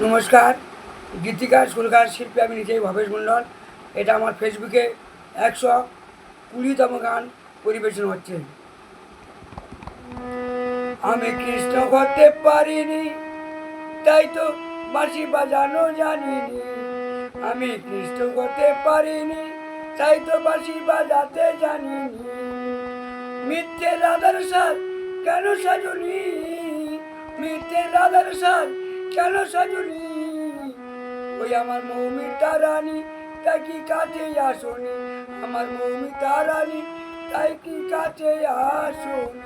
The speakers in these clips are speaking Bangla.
নমস্কার, গীতিকার, সুরকার, শিল্পী, আমি নিজেই ভবেশ মণ্ডল। এটা আমার ফেসবুকে একশো কুড়িতম গান পরিবেশন হচ্ছে। আমি কৃষ্ণ হতে পারিনি, তাই তো বাঁশি বাজানো জানিনি। আমি কৃষ্ণ হতে পারিনি, তাই তো বাঁশি বাজাতে জানিনি। মিথ্যে রাধার সার কেন সাজনি? মিথ্যে রাধার সার কেন সাজনি? ওই আমার মৌমিতা রানী, তাই কি কাছে আসনি? আমার মৌমিতা রানী, তাই কি কাছে আসনি?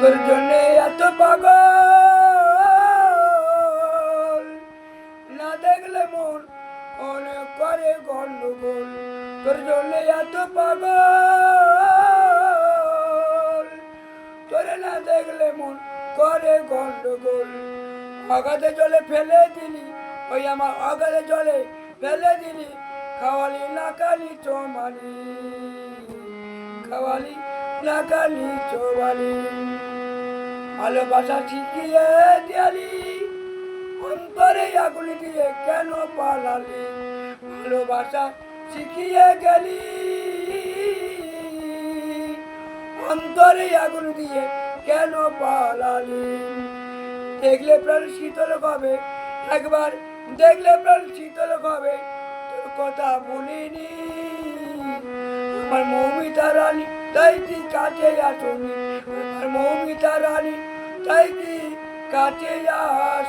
তোর জন্য এত পাগল। না দেখলে মন অনেক করে গন্ডগোল। তোর জন্য এত পাগল। না দেখলে মন করে গন্ডগোল। অগাধে জলে ফেলে দিলি, ওই আমার অগাধে জলে ফেলে দিলি। খাওয়ালি না কালি চমালি, খাওয়ালি না কালি চমালি। ভালোবাসা শিখিয়ে দিয়ালি, অন্তরে আগুলি দিয়ে কেন পালালি? ভালোবাসা শিখিয়ে গেলি, অন্তরে আগুন দিয়ে কেন পালালি? দেখলে প্রাণ শীতল হবে। একবার দেখলে প্রাণ শীতল হবে। তোর কথা বলিনি আমার মৌমিতা রানী, তাই কি কাছে আসনি? আমার মৌমিতা রানী, তাই কি কাছে আসনি